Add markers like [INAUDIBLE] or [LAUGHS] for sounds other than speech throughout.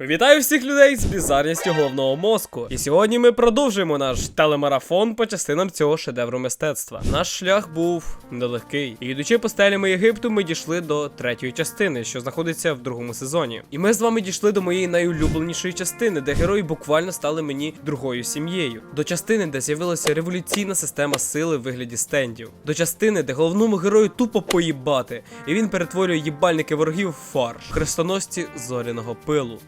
Вітаю всіх людей з бізарністю головного мозку. І сьогодні ми продовжуємо наш телемарафон по частинам цього шедевру мистецтва. Наш шлях був нелегкий. І йдучи по стелями Єгипту, ми дійшли до третьої частини, що знаходиться в другому сезоні. І ми з вами дійшли до моєї найулюбленішої частини, де герої буквально стали мені другою сім'єю. До частини, де з'явилася революційна система сили в вигляді стендів. До частини, де головному герою тупо поїбати, і він перетворює їбальники ворогів в фарш, хрестоносці зоряного пилу.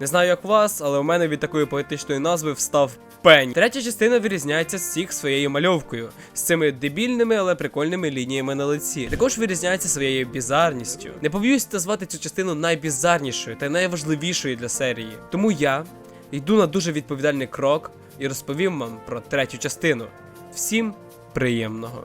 Не знаю, як вас, але у мене від такої поетичної назви встав пень. Третя частина вирізняється з всіх своєю мальовкою, з цими дебільними, але прикольними лініями на лиці. Також вирізняється своєю бізарністю. Не побоюсь назвати цю частину найбізарнішою та найважливішою для серії. Тому я йду на дуже відповідальний крок і розповім вам про третю частину. Всім приємного!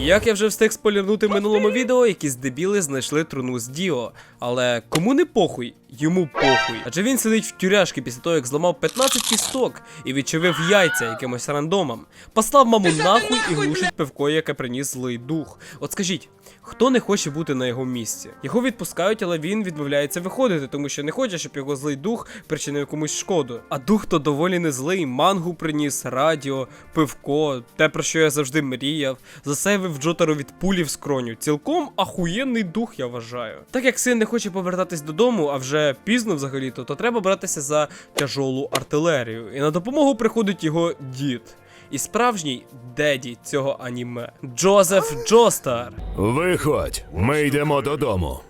Як я вже встиг спойлернути в минулому відео, якісь дебіли знайшли труну з Діо. Але кому не похуй, йому похуй. Адже він сидить в тюряшки після того, як зламав 15 кісток і відчевив яйця якимось рандомам. Послав маму нахуй і глушить пивко, яке приніс злий дух. От скажіть, хто не хоче бути на його місці? Його відпускають, але він відмовляється виходити, тому що не хоче, щоб його злий дух причинив комусь шкоду. А дух то доволі не злий, мангу приніс, радіо, пивко, те про що я завжди мріяв, засейвив Джотару від пулі в скроню. Цілком ахуєнний дух, я вважаю. Так як син не хоче повертатись додому, а вже пізно взагалі-то, то треба братися за тяжолу артилерію. І на допомогу приходить його дід. І справжній деді цього аніме Джозеф Джостар. Виходь, ми йдемо додому.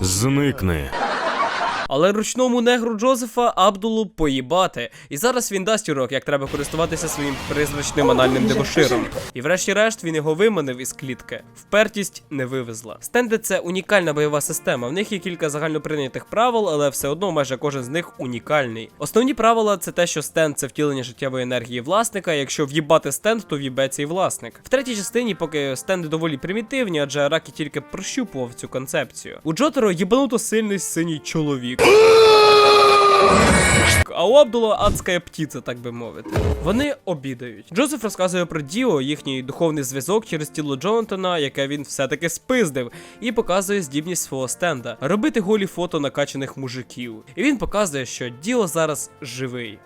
Зникни. Але ручному негру Джозефа Абдулу поїбати. І зараз він дасть урок, як треба користуватися своїм призрачним анальним дебоширом. І врешті-решт він його виманив із клітки. Впертість не вивезла. Стенди це унікальна бойова система. В них є кілька загальноприйнятих правил, але все одно майже кожен з них унікальний. Основні правила це те, що стенд це втілення життєвої енергії власника. Якщо в'їбати стенд, то в'їбеться і власник. В третій частині, поки стенди доволі примітивні, адже Аракі тільки прощупував цю концепцію. У Джотеро єбануто сильний синій чоловік. А у Абдула адська птиця, так би мовити. Вони обідають. Джозеф розказує про Діо, їхній духовний зв'язок через тіло Джонатана, яке він все-таки спиздив, і показує здібність свого стенда робити голі фото накачаних мужиків. І він показує, що Діо зараз живий.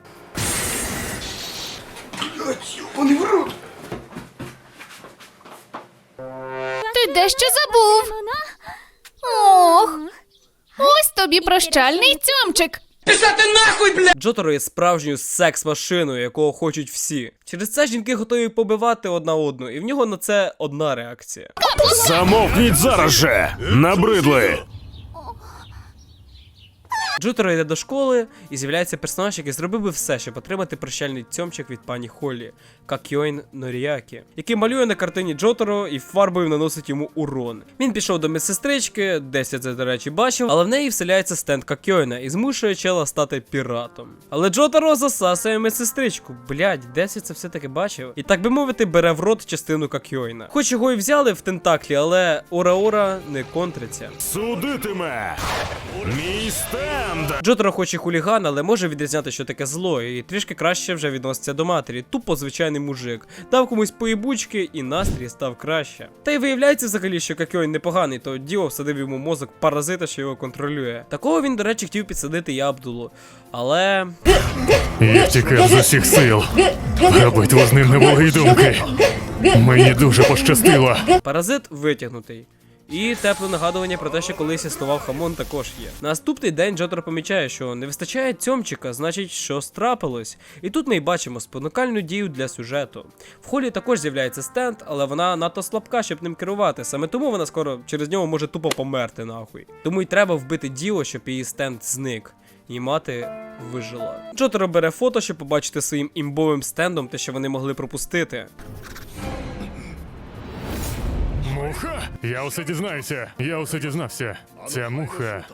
Ти дещо забув. Ох. Ось тобі прощальний цьомчик. Пішати нахуй, бля! Джоторо є справжньою секс-машиною, якого хочуть всі. Через це жінки готові побивати одна одну, і в нього на це одна реакція. Замовкніть зараз же! Набридли! Джутеро йде до школи і з'являється персонаж, який зробив би все, щоб отримати прощальний цьомчик від пані Холлі, Какьойн Норіакі, який малює на картині Джотеро і фарбою наносить йому урон. Він пішов до медсестрички, десь я це, до речі, бачив, але в неї вселяється стенд Какьойна і змушує чела стати піратом. Але Джотеро засасує медсестричку. Блять, десь я це все-таки бачив. І так би мовити, бере в рот частину Какьойна. Хоч його і взяли в тентаклі, але Ора-Ора не контриться. Судитиме! Мій стенд! Джотеро хоч і хуліган, але може відрізняти, що таке зло, і трішки краще вже відноситься до матері. Тупо звичайний мужик. Дав комусь поїбучки, і настрій став краще. Та й виявляється взагалі, що Какьойн непоганий, то Діо всадив йому мозок паразита, що його контролює. Такого він, до речі, хотів підсадити і Абдулу. Але. Я втікав з усіх сил. Про з ним не було й думки. Мені дуже пощастило. Паразит витягнутий. І тепле нагадування про те, що колись існував хамон, також є. Наступний день Джотер помічає, що не вистачає цьомчика, значить, що страпилось. І тут ми й бачимо спонукальну дію для сюжету. В холі також з'являється стенд, але вона надто слабка, щоб ним керувати. Саме тому вона скоро через нього може тупо померти нахуй. Тому й треба вбити Діо, щоб її стенд зник. І мати вижила. Джотеро бере фото, щоб побачити своїм імбовим стендом те, що вони могли пропустити. Муха? Я усе дізнаюся. Я усе дізнався. Ця муха.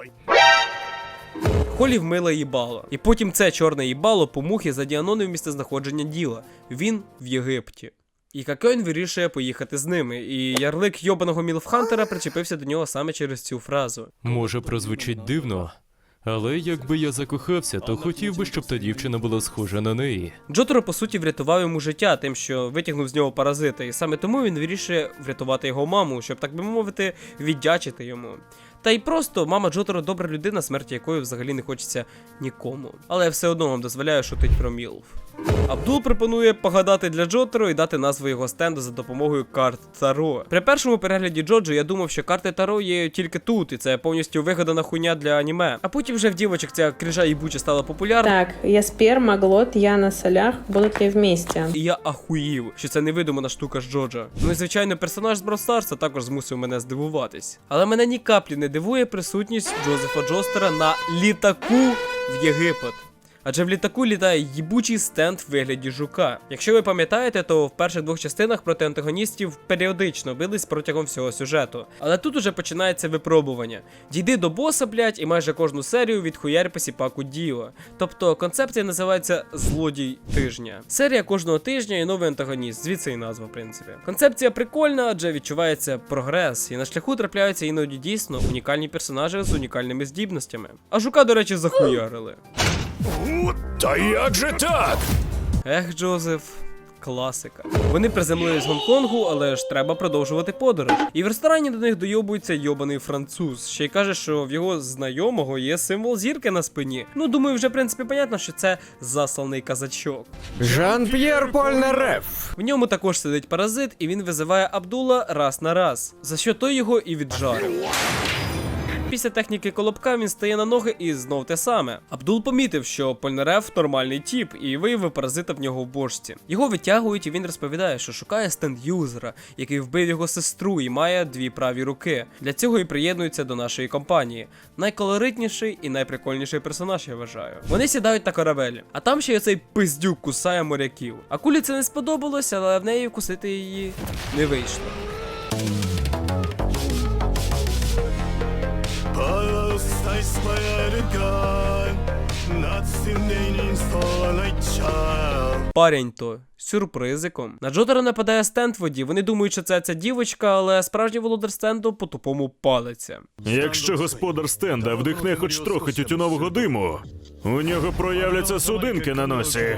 Холі вмила їбало. І потім це чорне їбало по мухі задіанонив місце знаходження діла. Він в Єгипті. І Какойн вирішує поїхати з ними, і ярлик йобаного Мілфхантера причепився до нього саме через цю фразу. Може, прозвучить дивно, Але якби я закохався, то хотів би, щоб та дівчина була схожа на неї. Джоторо, по суті, врятував йому життя тим, що витягнув з нього паразита, і саме тому він вирішує врятувати його маму, щоб, так би мовити, віддячити йому. Та й просто мама Джоторо добра людина, смерті якої взагалі не хочеться нікому. Але я все одно вам дозволяю шутить про Мілф. Абдул пропонує погадати для Джотеро і дати назву його стенду за допомогою карт Таро. При першому перегляді Джоджо я думав, що карти Таро є тільки тут, і це повністю вигадана хуйня для аніме. А потім вже в дівочок ця крижа їбуча стала популярна. Так, Яспер, Маглот, я на солях будут ли вместе? І я ахуїв, що це невидимана штука з Джоджа. Ну і звичайно, персонаж з Stars також змусив мене здивуватись. Але мене ні каплі не дивує присутність Джозефа Джостера на літаку в Єгипет. Адже в літаку літає їбучий стенд в вигляді жука. Якщо ви пам'ятаєте, то в перших двох частинах проти антагоністів періодично бились протягом всього сюжету. Але тут уже починається випробування. Дійди до боса, блять, і майже кожну серію відхуярь посіпаку Діо. Тобто концепція називається Злодій тижня. Серія кожного тижня і новий антагоніст, звідси і назва, в принципі. Концепція прикольна, адже відчувається прогрес, і на шляху трапляються іноді дійсно унікальні персонажі з унікальними здібностями. А жука, до речі, захуярили. Та як же так? Ех, Джозеф. Класика. Вони приземлились з Гонконгу, але ж треба продовжувати подорож. І в ресторані до них дойобується йобаний француз. Ще й каже, що в його знайомого є символ зірки на спині. Ну, думаю, вже в принципі понятно, що це засланий казачок. Жан-П'єр Польнареф. В ньому також сидить паразит, і він визиває Абдула раз на раз, за що той його і віджарив. Після техніки колобка він стає на ноги і знов те саме. Абдул помітив, що Польнарев нормальний тіп, і виявив паразита в нього в бошці. Його витягують, і він розповідає, що шукає стенд-юзера, який вбив його сестру і має дві праві руки. Для цього і приєднується до нашої компанії. Найколоритніший і найприкольніший персонаж, я вважаю. Вони сідають на корабель, а там ще й оцей пиздюк кусає моряків. А кулі це не сподобалось, але в неї вкусити її не вийшло. Not child. Парень то сюрпризиком. На Джотера нападає стенд воді. Вони думають, що це ця дівочка, але справжній володар стенду по тупому палиться. Якщо господар стенда вдихне хоч трохи тютюнового диму, у нього проявляться судинки на носі.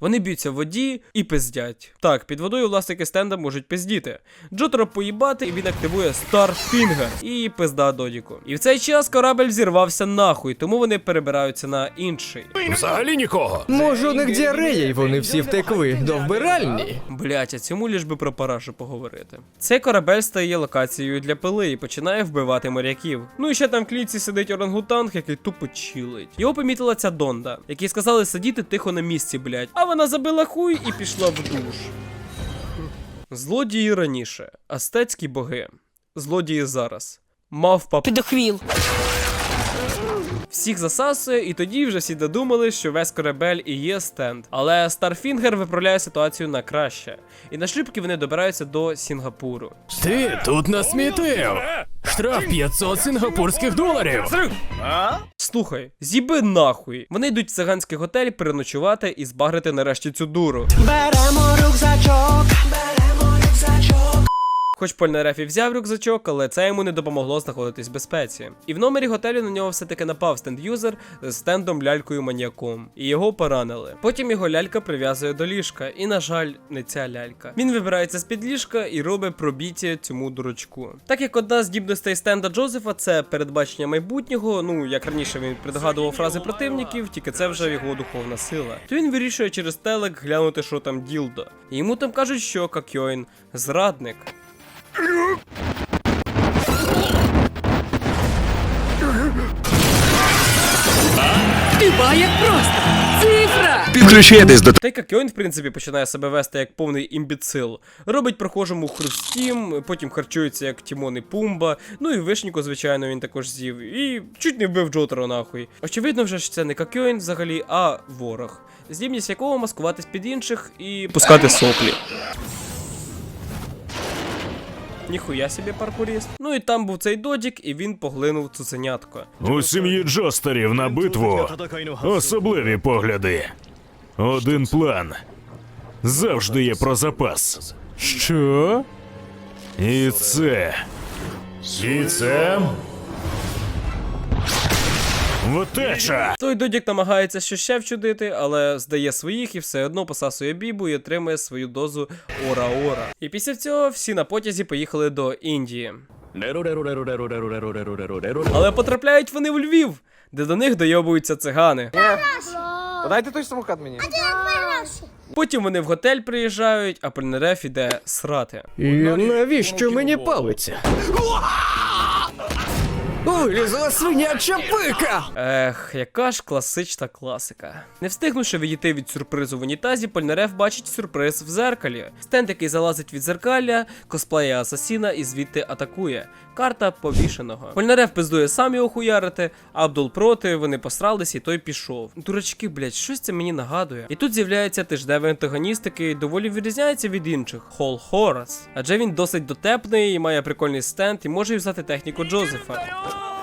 Вони б'ються в воді і пиздять. Так, під водою власники стенда можуть пиздіти. Джотера поїбати, і він активує Старфінгер і пизда Додіку. І в цей час корабель зірвався нахуй, тому вони перебираються на інший. Взагалі нікого. Може, у них діарея, і вони всі втекли до вбиральні. Блять, а цьому ліж би про парашу поговорити. Цей корабель стає локацією для пили і починає вбивати моряків. Ну і ще там в клітці сидить орангутанг, який тупо чилить. Його помітила ця Донда, якій сказали сидіти тихо на місці, блять. Вона забила хуй і пішла в душ. Злодії раніше, астецькі боги. Злодії зараз. Мавпа Підохвіл. Всіх засасує, і тоді вже всі додумали, що весь корабель і є стенд. Але Старфінгер виправляє ситуацію на краще. І на шлюбки вони добираються до Сінгапуру. Ти тут насмітив! Штраф 500 сингапурських доларів! Слухай, з'їби нахуй. Вони йдуть в циганський готель переночувати і збагрити нарешті цю дуру. Беремо рюкзачок. Беремо рюкзачок. Хоч Польнареф і взяв рюкзачок, але це йому не допомогло знаходитись в безпеці. І в номері готелю на нього все-таки напав стенд-юзер з стендом лялькою маньяком, і його поранили. Потім його лялька прив'язує до ліжка, і, на жаль, не ця лялька. Він вибирається з під ліжка і робить пробіття цьому дурачку. Так як одна з здібностей стенда Джозефа це передбачення майбутнього, ну як раніше він предгадував фрази противників, тільки це вже його духовна сила. То він вирішує через телек глянути, що там ділдо. І йому там кажуть, що Какьойн зрадник. Хіба як просто. Цифра. Підключайтесь до Та й Какьойн, в принципі, починає себе вести як повний імбіцил. Робить прохожому хрустім, потім харчується як Тімон і Пумба. Ну і вишніку, звичайно, він також з'їв. І чуть не вбив Джотера нахуй. Очевидно вже, що це не Какьойн взагалі, а ворог. Здібність якого маскуватись під інших і пускати соплі. Ніхуя собі паркуріст. Ну і там був цей додік, і він поглинув цуценятко. У сім'ї Джостерів на битву особливі погляди. Один план. Завжди є про запас. Що? І це. І це. Втеча! Той додік намагається що ще вчудити, але здає своїх і все одно посасує бібу і отримує свою дозу ора-ора. І після цього всі на потязі поїхали до Індії. Але потрапляють вони в Львів, де до них дойобуються цигани. Дайте той самокат мені. Потім вони в готель приїжджають, а Польнареф іде срати. І навіщо мені палиця? Вилізла свиняча пика! Ех, яка ж класична класика. Не встигнувши відійти від сюрпризу в унітазі, Польнарев бачить сюрприз в зеркалі. Стенд, який залазить від зеркалля, косплеє асасіна і звідти атакує. Карта повішеного. Польнареф пиздує сам його хуярити, Абдул проти, вони посрались і той пішов. Дурачки, блять, щось це мені нагадує. І тут з'являється тижневий антагоніст, який доволі відрізняється від інших Хол Хорас. Адже він досить дотепний має прикольний стенд і може взяти техніку Джозефа.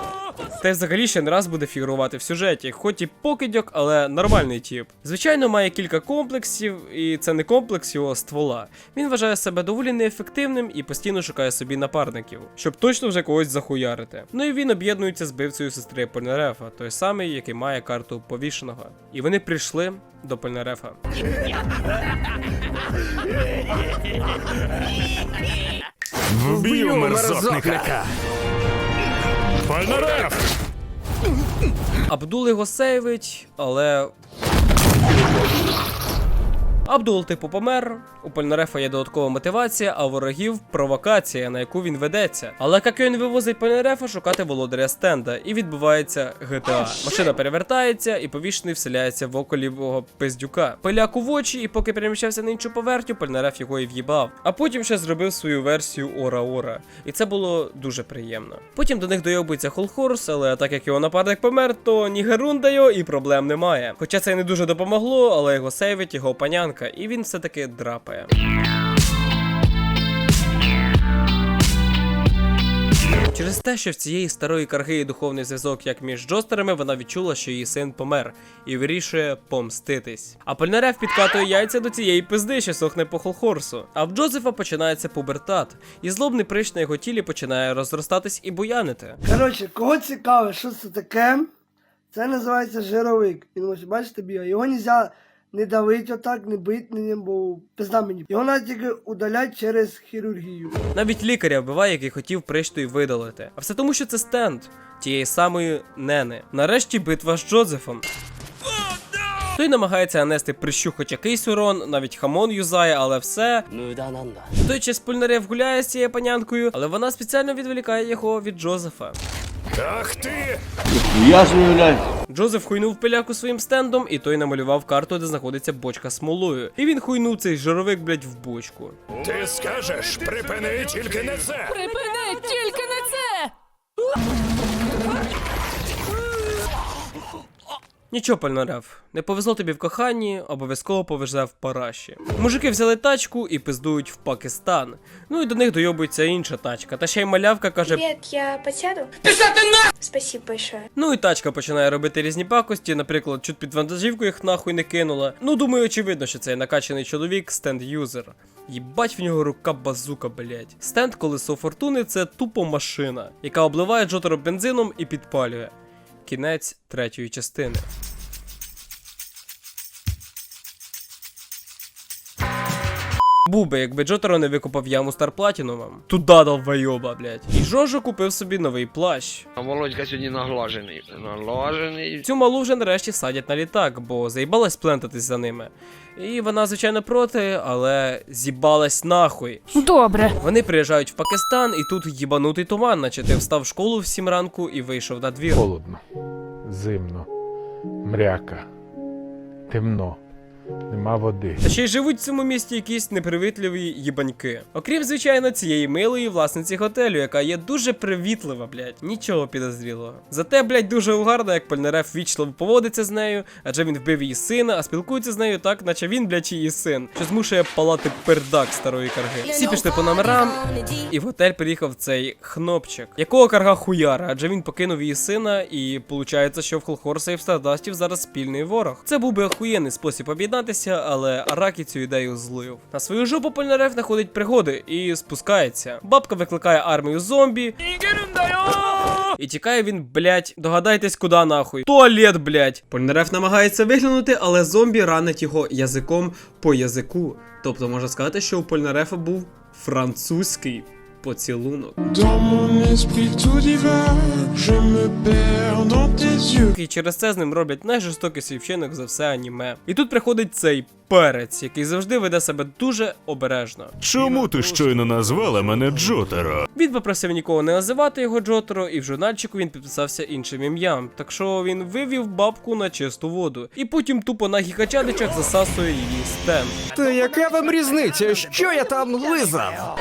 Та й взагалі ще не раз буде фігурувати в сюжеті, хоч і покидьок, але нормальний тип. Звичайно, має кілька комплексів, і це не комплекс його ствола. Він вважає себе доволі неефективним і постійно шукає собі напарників, щоб точно вже когось захуярити. Ну і він об'єднується з бивцею сестри Польнарефа, той самий, який має карту повішеного. І вони прийшли до Польнарефа. Вб'ю мерзотника! Пальнарев! Абдул його сейвить, але. Абдул, типу, помер. У Польнарефа є додаткова мотивація, а ворогів провокація, на яку він ведеться. Але Какьон вивозить Польнарефа шукати володаря стенда, і відбувається GTA. Машина перевертається, і повішений вселяється в око лівого пиздюка. Пиляку в очі, і поки переміщався на іншу поверхню, Польнареф його і в'їбав. А потім ще зробив свою версію Ора-Ора. І це було дуже приємно. Потім до них дойобується Холхорс, але так як його напарник помер, то ні Герунда його і проблем немає. Хоча це не дуже допомогло, але його сейвить його панянка, і він все-таки драпає. Через те, що в цієї старої карги є духовний зв'язок як між джостерами, вона відчула, що її син помер, і вирішує помститись. А Польнарев підкатує яйця до цієї пизди, що сохне по Холхорсу. А в Джозефа починається пубертат, і злобний прищ на його тілі починає розростатись і буянити. Коротше, кого цікаве, що це таке? Це називається жировик. Він бачите бігає. Його нельзя не давити отак, не бити ним, бо пизда мені. Його треба тільки удалять через хірургію. Навіть лікаря вбиває, який хотів пришту видалити. А все тому, що це стенд тієї самої нени. Нарешті битва з Джозефом. Той намагається нанести прищу хоч якийсь урон, навіть хамон юзає, але все. В той час Пульнарев гуляє з цією панянкою, але вона спеціально відволікає його від Джозефа. Ах ти! Джозеф хуйнув пиляку своїм стендом, і той намалював карту, де знаходиться бочка з смолою. І він хуйнув цей жировик, блять, в бочку. Ти скажеш, припини тільки не це! Припини тільки не це! Нічого, Пальнарев, не повезло тобі в коханні, обов'язково повезе в параші. Мужики взяли тачку і пиздують в Пакистан. Ну і до них дойобується інша тачка. Та ще й малявка каже: Привет, я подсяду? на! Спасибо большое. ну і тачка починає робити різні пакості, наприклад, чуть під вантажівку їх нахуй не кинула. Ну, думаю, очевидно, що цей накачаний чоловік стенд-юзер. Їбать в нього рука базука, блять. Стенд колесо фортуни це тупо машина, яка обливає Джотеро бензином і підпалює. Кінець третьої частини. Був би, якби Джотеро не викупав яму Стар Платінумом. Туда дав вайоба, блять. І Жожо купив собі новий плащ. А Володька сьогодні наглажений. Наглажений. Цю малу вже нарешті садять на літак, бо заїбалась плентатись за ними. І вона, звичайно, проти, але з'їбалась нахуй. Добре. Вони приїжджають в Пакистан, і тут їбанутий туман, наче ти встав в школу в 7 ранку і вийшов на двір. Холодно, зимно, мряка, темно, нема води. Та ще й живуть в цьому місті якісь непривітливі їбаньки. Окрім, звичайно, цієї милої власниці готелю, яка є дуже привітлива, блядь. Нічого підозрілого. Зате, блядь, дуже угарно, як Польнареф вічливо поводиться з нею, адже він вбив її сина, а спілкується з нею так, наче він, блядь, її син, що змушує палати пердак старої карги. Всі пішли по номерам, і в готель приїхав цей хнопчик, якого карга хуяра, адже він покинув її сина, і виходить, що в Холхорса і в Стардастів зараз спільний ворог. Це був би охуєнний спосіб об'єднатися, але Аракі цю ідею злив. На свою жопу Польнареф знаходить пригоди і спускається. Бабка викликає армію зомбі. І тікає він, блять, догадайтесь, куди нахуй. Туалет, блять. Польнареф намагається виглянути, але зомбі ранить його язиком по язику. Тобто можна сказати, що у Польнарефа був французький поцілунок. І через це з ним роблять найжорстокіший вчинок за все аніме. І тут приходить цей перець, який завжди веде себе дуже обережно. Чому ти щойно назвала мене Джотеро? Він попросив нікого не називати його Джотеро, і в журнальчику він підписався іншим ім'ям. Так що він вивів бабку на чисту воду. І потім тупо на гікачадичах засасує її стен. Та яка вам різниця? Що я там лизав?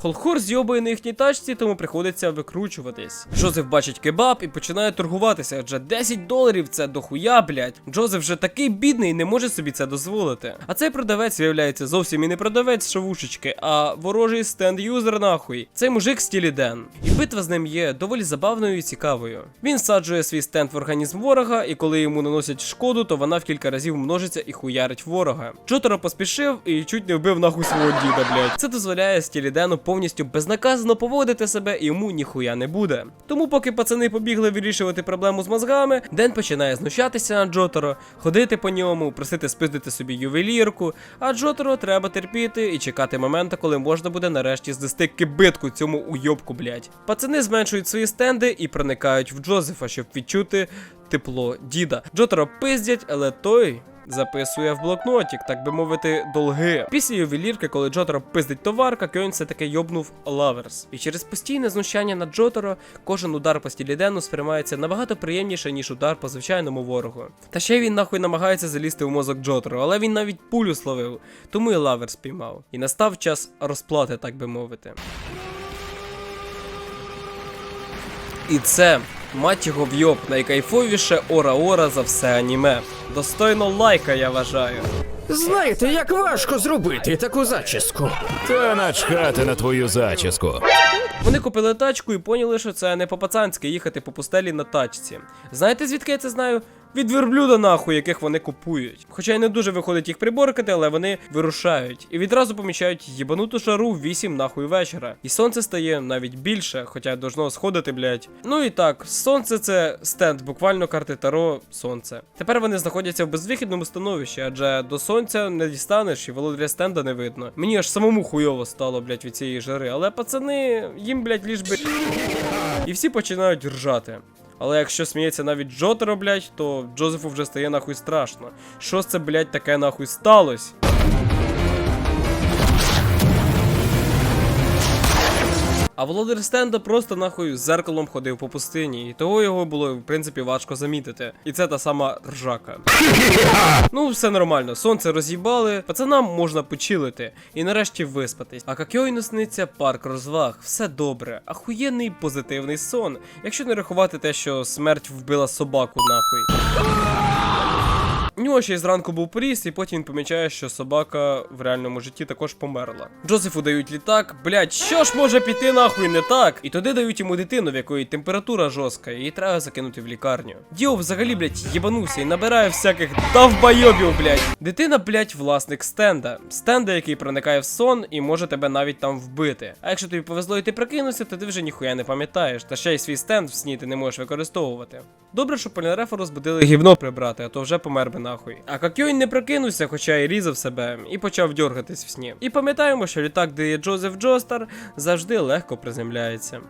Холхор зйобує на їхній тачці, тому приходиться викручуватись. Джозеф бачить кебаб і починає торгуватися, адже 10 доларів це дохуя, блять. Джозеф вже такий бідний і не може собі це дозволити. А цей продавець виявляється зовсім і не продавець шавушечки, а ворожий стенд-юзер нахуй. Цей мужик стілі Ден. І битва з ним є доволі забавною і цікавою. Він всаджує свій стенд в організм ворога, і коли йому наносять шкоду, то вона в кілька разів множиться і хуярить ворога. Джотеро поспішив і чуть не вбив нахуй свого діда, блять. Це дозволяє стілі Дену повністю безнаказано поводити себе йому ніхуя не буде. Тому, поки пацани побігли вирішувати проблему з мозгами, Ден починає знущатися над Джотеро, ходити по ньому, просити спиздити собі ювелірку. А Джотеро треба терпіти і чекати моменту, коли можна буде нарешті здасти кибитку цьому уйобку, блять. Пацани зменшують свої стенди і проникають в Джозефа, щоб відчути тепло діда. Джотеро пиздять, але той. Записує в блокнотик, так би мовити, долги. Після ювелірки, коли Джотеро пиздить товар, Какьон все таки йобнув лаверс. І через постійне знущання над Джотеро кожен удар по стілі Дену сприймається набагато приємніше, ніж удар по звичайному ворогу. Та ще він нахуй намагається залізти в мозок Джотеро, але він навіть пулю словив, тому і лаверс піймав. І настав час розплати, так би мовити. І це, мать його вйоб, найкайфовіше ора-ора за все аніме. Достойно лайка, я вважаю. Знаєте, як важко зробити таку зачіску. Та начхати на твою зачіску. Вони купили тачку і поняли, що це не по-пацанськи їхати по пустелі на тачці. Знаєте, звідки я це знаю? Від верблюда нахуй, яких вони купують. Хоча й не дуже виходить їх приборкати, але вони вирушають і відразу помічають їбануту шару в 8 нахуй вечора. І сонце стає навіть більше, хоча должно сходити, блять. Ну і так, сонце це стенд, буквально карти Таро сонце. Тепер вони знаходяться в безвихідному становищі, адже до сонця не дістанеш і володаря стенда не видно. Мені аж самому хуйово стало, блять, від цієї жари. Але пацани, їм, блять, ліж би. І всі починають ржати. Але якщо сміється навіть Джотеро, блядь, то Джозефу вже стає нахуй страшно. Що це, блять, таке нахуй сталося? А володар стенда просто нахуй з зеркалом ходив по пустині, і того його було в принципі важко замітити. І це та сама ржака. [LAUGHS] ну, все нормально, сонце роз'їбали, пацанам можна почилити і нарешті виспатись. А Какьойну сниться парк розваг, все добре, ахуєнний позитивний сон. Якщо не рахувати те, що смерть вбила собаку нахуй. Нього ще й зранку був поріс, і потім він помічає, що собака в реальному житті також померла. Джозефу дають літак, блять, що ж може піти нахуй не так? І туди дають йому дитину, в якої температура жорстка, і треба закинути в лікарню. Діо взагалі, блять, їбанувся і набирає всяких довбойобів, блять. Дитина, блять, власник стенда. Стенда, який проникає в сон і може тебе навіть там вбити. А якщо тобі повезло і ти прокинувся, то ти вже ніхуя не пам'ятаєш, та ще й свій стенд в сні ти не можеш використовувати. Добре, що Полінарефа розбудили гівно прибрати, а то вже помер би нахуй. А Какьойн не прокинувся, хоча й різав себе, і почав дьоргатись в сні. І пам'ятаємо, що літак, де є Джозеф Джостар, завжди легко приземляється.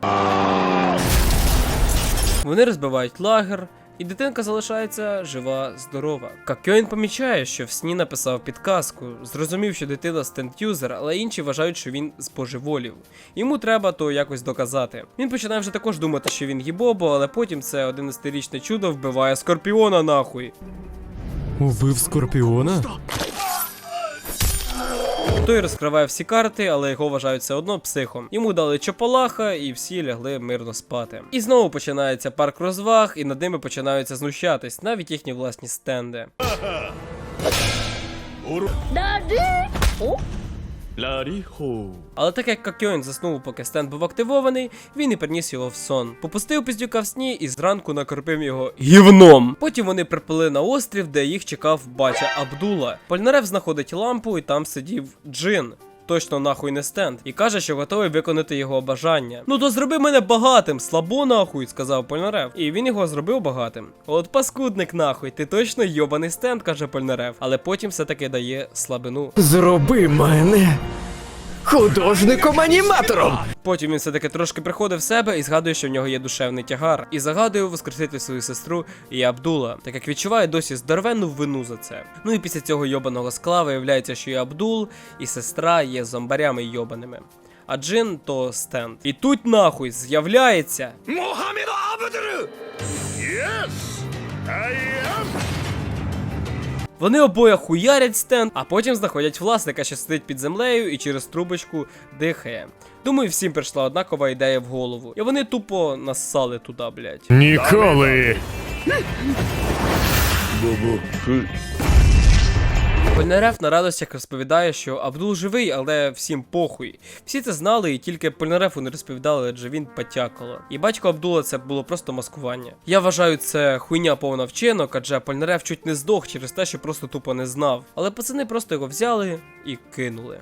Вони розбивають лагер. І дитинка залишається жива, здорова. Какьоін помічає, що в сні написав підказку, зрозумів, що дитина стенд-юзер, але інші вважають, що він збожеволів. Йому треба то якось доказати. Він починає вже також думати, що він гібобо, але потім це 11-річне чудо вбиває скорпіона нахуй. Убив скорпіона? Той розкриває всі карти, але його вважають все одно психом. Йому дали чополаха, і всі лягли мирно спати. І знову починається парк розваг, і над ними починаються знущатись, навіть їхні власні стенди. Але так як Какьойн заснув, поки стенд був активований, він і приніс його в сон. Попустив пиздюка в сні і зранку накорпив його гівном. Потім вони приплили на острів, де їх чекав батя Абдула. Польнарев знаходить лампу, і там сидів Джин. Точно нахуй не стенд, і каже, що готовий виконати його бажання. Ну то зроби мене багатим, слабо нахуй, сказав Польнарев. І він його зробив багатим. От паскудник нахуй, ти точно йобаний стенд, каже Польнарев, але потім все-таки дає слабину. Зроби мене художником-аніматором. Потім він все-таки трошки приходить в себе і згадує, що в нього є душевний тягар, і загадує воскресити свою сестру і Абдула, так як відчуває досі здоровенну вину за це. Ну і після цього йобаного скла виявляється, що і Абдул, і сестра є зомбарями йобаними. А Джин то стенд. І тут нахуй з'являється. Мохаммед Абдру! Yes! I am! Вони обоє хуярять стенд, а потім знаходять власника, що сидить під землею і через трубочку дихає. Думаю, всім прийшла однакова ідея в голову. І вони тупо нассали туди, блять. Ніколи! Польнарев на радостях розповідає, що Абдул живий, але всім похуй. Всі це знали, і тільки Польнареву не розповідали, адже він потякало. І батько Абдула це було просто маскування. Я вважаю, це хуйня повна вчинок, адже Польнарев чуть не здох через те, що просто тупо не знав. Але пацани просто його взяли і кинули.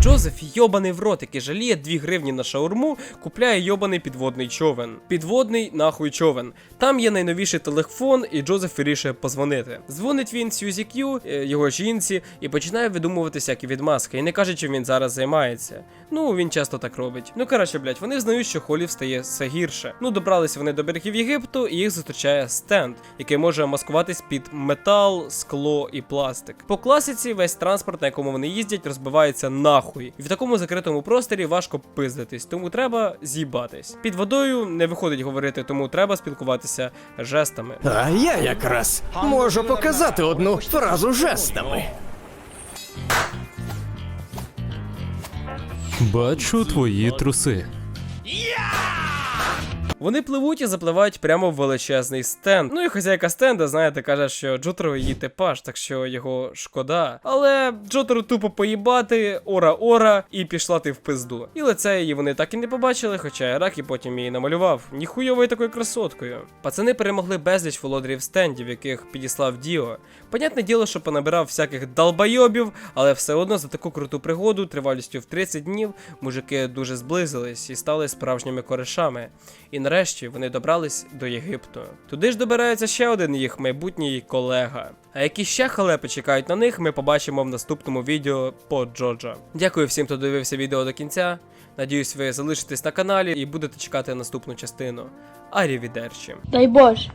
Джозеф йобаний в рот, який жаліє 2 гривні на шаурму, купляє йобаний підводний човен. Підводний нахуй човен. Там є найновіший телефон, і Джозеф вирішує позвонити. Дзвонить він Сьюзі К'ю, е, його жінці, і починає видумувати всякі відмазки. І не каже, чим він зараз займається. Ну, він часто так робить. Ну коротше, блять, вони знають, що холів стає все гірше. Ну, добрались вони до берегів Єгипту, і їх зустрічає стенд, який може маскуватись під метал, скло і пластик. По класиці весь транспорт, на якому вони їздять, розбивається нахуй. І в такому закритому просторі важко пиздитись, тому треба з'їбатись. Під водою не виходить говорити, тому треба спілкуватися жестами. А я якраз можу показати одну фразу жестами. Бачу твої труси. Вони пливуть і запливають прямо в величезний стенд. Ну і хазяйка стенда, знаєте, каже, що Джотеру її типаж, так що його шкода. Але Джотеру тупо поїбати, ора-ора, і пішла ти в пизду. І лице її вони так і не побачили, хоча Ірак і потім її намалював. Ніхуйовою такою красоткою. Пацани перемогли безліч володарів стендів, яких підіслав Діо. Понятне діло, що понабирав всяких долбойобів, але все одно за таку круту пригоду, тривалістю в 30 днів, мужики дуже зблизились і стали справжніми корешами. І нарешті вони добрались до Єгипту. Туди ж добирається ще один їх майбутній колега. А які ще халепи чекають на них, ми побачимо в наступному відео по Джоджо. Дякую всім, хто дивився відео до кінця. Надіюсь, ви залишитесь на каналі і будете чекати наступну частину. Арівідерчі. Дай Боже.